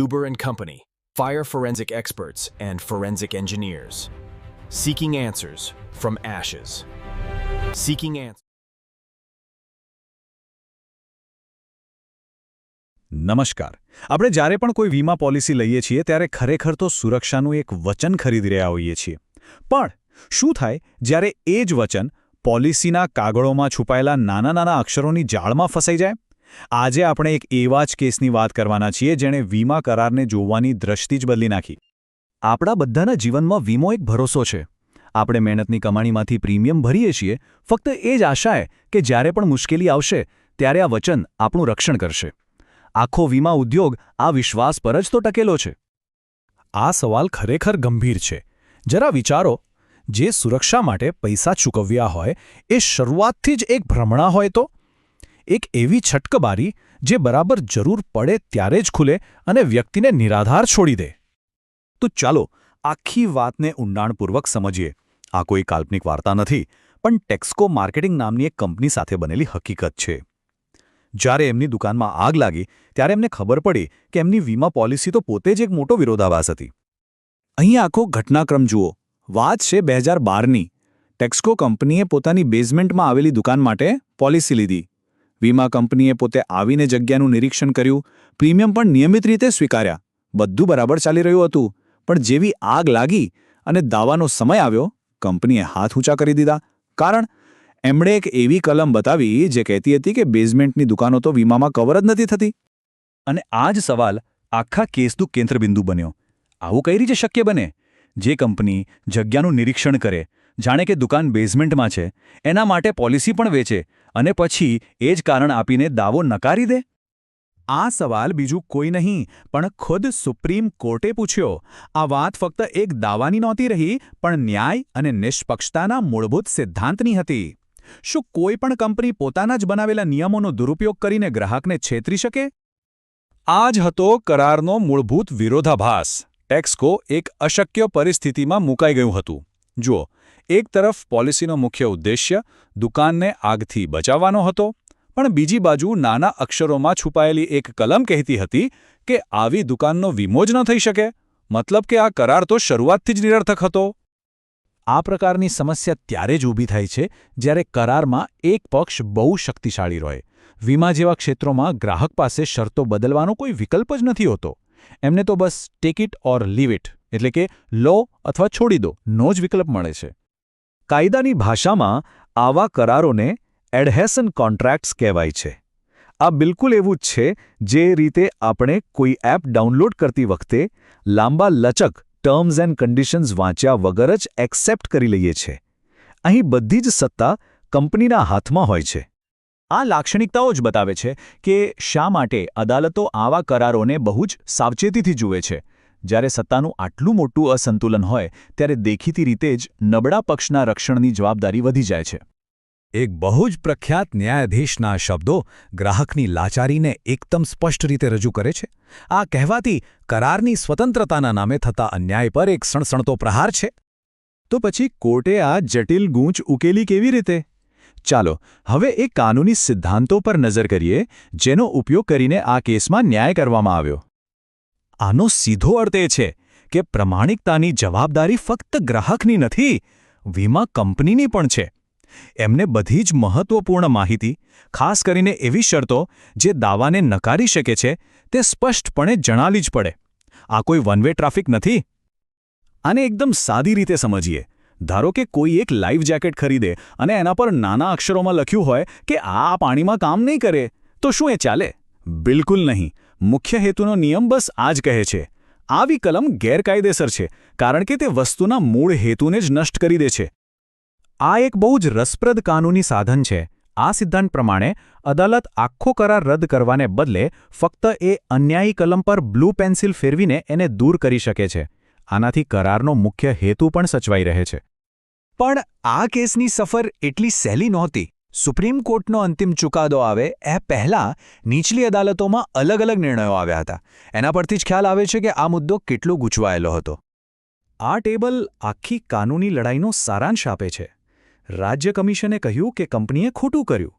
Zuber and Company, fire forensic experts and forensic engineers. Seeking answers from ashes. Seeking answers. નમસ્કાર આપણે જ્યારે પણ કોઈ વીમા પોલિસી લઈએ છીએ ત્યારે ખરેખર તો સુરક્ષાનું એક વચન ખરીદી રહ્યા હોઈએ છીએ પણ શું થાય જ્યારે એ જ વચન પોલિસીના કાગળોમાં છુપાયેલા નાના નાના અક્ષરોની જાળમાં ફસાઈ જાય આજે આપણે એક એવા જ કેસની વાત કરવાના છીએ જેણે વીમા કરારને જોવાની દ્રષ્ટિ જ બદલી નાખી. આપણા બધાના જીવનમાં વીમો એક ભરોસો છે. આપણે મહેનતની કમાણીમાંથી પ્રીમિયમ ભરીએ છીએ, ફક્ત એ જ આશાએ કે જ્યારે પણ મુશ્કેલી આવશે, ત્યારે આ વચન આપણું રક્ષણ કરશે. આખો વીમા ઉદ્યોગ આ વિશ્વાસ પર જ તો ટકેલો છે. આ સવાલ ખરેખર ગંભીર છે. જરા વિચારો, જે સુરક્ષા માટે પૈસા ચૂકવ્યા હોય, એ શરૂઆતથી જ એક ભ્રમણા હોય તો? એક એવી છટકબારી જે બરાબર જરૂર પડે ત્યારે જ ખુલે અને વ્યક્તિને નિરાધાર છોડી દે. તો ચાલો આખી વાતને ઊંડાણપૂર્વક સમજીએ. આ કોઈ કાલ્પનિક વાર્તા નથી, પણ ટેક્સકો માર્કેટિંગ નામની એક કંપની સાથે બનેલી હકીકત છે. જ્યારે એમની દુકાનમાં આગ લાગી, ત્યારે એમને ખબર પડી કે એમની વીમા પોલિસી તો પોતે જ એક મોટો વિરોધાભાસ હતી. અહીં આખો ઘટનાક્રમ જુઓ. વાત છે બે હજાર બારની. ટેક્સકો કંપનીએ પોતાની બેઝમેન્ટમાં આવેલી દુકાન માટે પોલિસી લીધી. વીમા કંપનીએ પોતે આવીને જગ્યાનું નિરીક્ષણ કર્યું, પ્રીમિયમ પણ નિયમિત રીતે સ્વીકાર્યા. બધું બરાબર ચાલી રહ્યું હતું, પણ જેવી આગ લાગી અને દાવાનો સમય આવ્યો, કંપનીએ હાથ ઊંચા કરી દીધા. કારણ, એમણે એક એવી કલમ બતાવી જે કહેતી હતી કે બેઝમેન્ટની દુકાનો તો વીમામાં કવર જ નથી થતી. અને આ જ સવાલ આખા કેસનું કેન્દ્રબિંદુ બન્યો. આવું કઈ રીતે શક્ય બને? જે કંપની જગ્યાનું નિરીક્ષણ કરે, જાણે કે દુકાન બેઝમેન્ટમાં છે, એના માટે પોલિસી પણ વેચે અને પછી એ જ કારણ આપીને દાવો નકારી દે? આ સવાલ બીજું કોઈ નહીં, પણ ખુદ સુપ્રીમ કોર્ટે પૂછ્યો. આ વાત ફક્ત એક દાવાની નહોતી રહી, પણ ન્યાય અને નિષ્પક્ષતાના મૂળભૂત સિદ્ધાંતની હતી. શું કોઈ પણ કંપની પોતાના જ બનાવેલા નિયમોનો દુરુપયોગ કરીને ગ્રાહકને છેતરી શકે? આ જ હતો કરારનો મૂળભૂત વિરોધાભાસ. ટેક્સકો એક અશક્ય પરિસ્થિતિમાં મુકાઈ ગયું હતું. જુઓ એક તરફ પોલિસીનો મુખ્ય ઉદ્દેશ્ય દુકાનને આગથી બચાવવાનો હતો, પણ બીજી બાજુ નાના અક્ષરોમાં છુપાયેલી એક કલમ કહેતી હતી કે આવી દુકાનનો વીમો જ ન થઈ શકે, મતલબ કે આ કરાર તો શરૂઆતથી જ નિરર્થક હતો. આ પ્રકારની સમસ્યા ત્યારે જ ઊભી થાય છે જ્યારે કરારમાં એક પક્ષ બહુ શક્તિશાળી રહે વીમા જેવા ક્ષેત્રોમાં ગ્રાહક પાસે શરતો બદલવાનો કોઈ વિકલ્પ જ નથી હોતો. એમને તો બસ take it or leave it, એટલે કે લો અથવા છોડી દો, નો જ વિકલ્પ મળે છે. કાયદાની ભાષામાં આવા કરારોને એડહેસન કોન્ટ્રાક્ટ્સ કહેવાય છે. આ બિલકુલ એવું જ છે જે રીતે આપણે કોઈ એપ ડાઉનલોડ કરતી વખતે લાંબા લચક ટર્મ્સ એન્ડ કન્ડિશન્સ વાંચ્યા વગર જ એક્સેપ્ટ કરી લઈએ છીએ અહીં બધી જ સત્તા કંપનીના હાથમાં હોય છે. આ લાક્ષણિકતાઓ જ બતાવે છે કે શા માટે અદાલતો આવા કરારોને બહુ જ સાવચેતીથી જુએ છે. જ્યારે સત્તાનું આટલું મોટું અસંતુલન હોય, ત્યારે દેખીતી રીતે જ નબળા પક્ષના રક્ષણની જવાબદારી વધી જાય છે. એક બહુ જ પ્રખ્યાત ન્યાયાધીશના શબ્દો ગ્રાહકની લાચારીને એકદમ સ્પષ્ટ રીતે રજૂ કરે છે. આ કહેવાતી કરારની સ્વતંત્રતાના નામે થતા અન્યાય પર એક સણસણતો પ્રહાર છે. તો પછી કોર્ટે આ જટિલ ગૂંચ ઉકેલી કેવી રીતે? ચાલો, હવે એ કાનૂની સિદ્ધાંતો પર નજર કરીએ, જેનો ઉપયોગ કરીને આ કેસમાં ન્યાય કરવામાં આવ્યો. આનો સીધો અર્થ એ છે કે પ્રમાણિકતાની જવાબદારી ફક્ત ગ્રાહકની નથી, વીમા કંપનીની પણ છે. એમને બધી જ મહત્વપૂર્ણ માહિતી, ખાસ કરીને એવી શરતો, જે દાવાને નકારી શકે છે, તે સ્પષ્ટપણે જણાવી જ પડે. આ કોઈ વન વે ટ્રાફિક નથી? આને એકદમ સાદી રીતે સમજીએ. ધારો કે કોઈ એક લાઈફ જેકેટ ખરીદે અને એના પર નાના અક્ષરોમાં લખ્યું હોય કે આ પાણીમાં કામ નહીં કરે, તો શું એ ચાલે? બિલકુલ નહીં. મુખ્ય હેતુનો નિયમ બસ આ જ કહે છે. આવી કલમ ગેરકાયદેસર છે, કારણ કે તે વસ્તુના મૂળ હેતુને જ નષ્ટ કરી દે છે. આ એક બહુ જ રસપ્રદ કાનૂની સાધન છે. આ સિદ્ધાંત પ્રમાણે, અદાલત આખો કરાર રદ કરવાને બદલે ફક્ત એ અન્યાયી કલમ પર બ્લુ પેન્સિલ ફેરવીને એને દૂર કરી શકે છે. આનાથી કરારનો મુખ્ય હેતુ પણ સચવાઈ રહે છે. પણ આ કેસની સફર એટલી સહેલી નહોતી. સુપ્રીમ કોર્ટનો અંતિમ ચુકાદો આવે એ પહેલાં નીચલી અદાલતોમાં અલગ અલગ નિર્ણયો આવ્યા હતા. એના પરથી જ ખ્યાલ આવે છે કે આ મુદ્દો કેટલો ગૂંચવાયેલો હતો. આ ટેબલ આખી કાનૂની લડાઈનો સારાંશ આપે છે. રાજ્ય કમિશને કહ્યું કે કંપનીએ ખોટું કર્યું.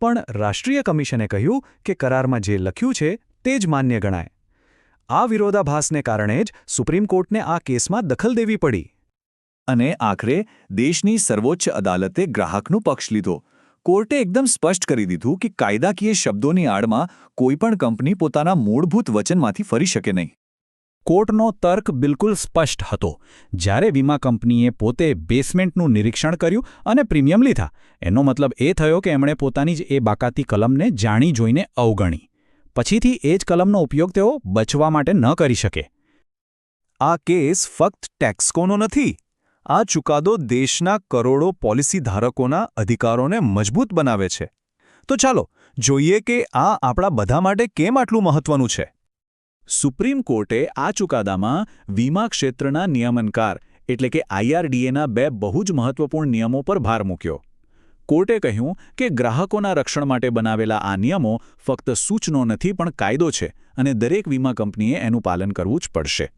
પણ રાષ્ટ્રીય કમિશને કહ્યું કે કરારમાં જે લખ્યું છે તે જ માન્ય ગણાય. આ વિરોધાભાસને કારણે જ સુપ્રીમ કોર્ટને આ કેસમાં દખલ દેવી પડી. અને આખરે દેશની સર્વોચ્ચ અદાલતે ગ્રાહકનો પક્ષ લીધો. કોર્ટે એકદમ સ્પષ્ટ કરી દીધું કે કાયદાકીય શબ્દોની આડમાં કોઈપણ કંપની પોતાના મૂળભૂત વચનમાંથી ફરી શકે નહીં. કોર્ટનો તર્ક બિલકુલ સ્પષ્ટ હતો. જ્યારે વીમા કંપનીએ પોતે બેસમેન્ટનું નિરીક્ષણ કર્યું અને પ્રીમિયમ લીધા, એનો મતલબ એ થયો કે એમણે પોતાની જ એ બાકાતી કલમને જાણી જોઈને અવગણી. પછીથી એ જ કલમનો ઉપયોગ તેઓ બચવા માટે ન કરી શકે. આ કેસ ફક્ત ટેક્સકોનો નથી આ ચુકાદો દેશના કરોડો પોલિસી ધારકોના અધિકારોને મજબૂત બનાવે છે. તો ચાલો, જોઈએ કે આ આપણા બધા માટે કેમ આટલું મહત્વનું છે. સુપ્રીમ કોર્ટે આ ચુકાદામાં વીમા ક્ષેત્રના નિયમનકાર, એટલે કે આઈઆરડીએના બે બહુ જ મહત્વપૂર્ણ નિયમો પર ભાર મૂક્યો. કોર્ટે કહ્યું કે ગ્રાહકોના રક્ષણ માટે બનાવેલા આ નિયમો ફક્ત સૂચનો નથી, પણ કાયદો છે અને દરેક વીમા કંપનીએ એનું પાલન કરવું જ પડશે.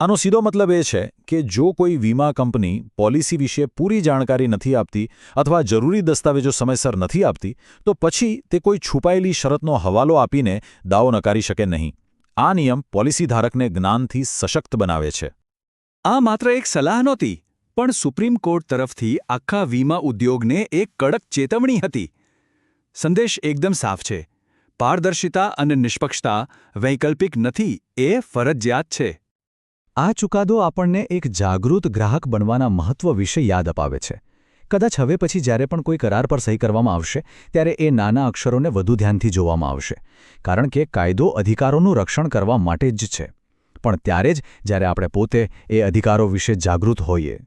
આનો સીધો મતલબ એ છે કે જો કોઈ વીમા કંપની પોલિસી વિશે પૂરી જાણકારી નથી આપતી અથવા જરૂરી દસ્તાવેજો સમયસર નથી આપતી, તો પછી તે કોઈ છુપાયેલી શરતનો હવાલો આપીને દાવો નકારી શકે નહીં. આ નિયમ પોલિસી ધારકને જ્ઞાનથી સશક્ત બનાવે છે. આ માત્ર એક સલાહ નહોતી, પણ સુપ્રીમ કોર્ટ તરફથી આખા વીમા ઉદ્યોગને એક કડક ચેતવણી હતી. સંદેશ એકદમ સાફ છે. પારદર્શિતા અને નિષ્પક્ષતા વૈકલ્પિક નથી, એ ફરજિયાત છે. આ ચુકાદો આપણને એક જાગૃત ગ્રાહક બનવાના મહત્વ વિશે યાદ અપાવે છે. કદાચ હવે પછી જ્યારે પણ કોઈ કરાર પર સહી કરવામાં આવશે, ત્યારે એ નાના અક્ષરોને વધુ ધ્યાનથી જોવામાં આવશે, કારણ કે કાયદો અધિકારોનું રક્ષણ કરવા માટે જ છે. પણ ત્યારે જ જ્યારે આપણે પોતે એ અધિકારો વિશે જાગૃત હોઈએ.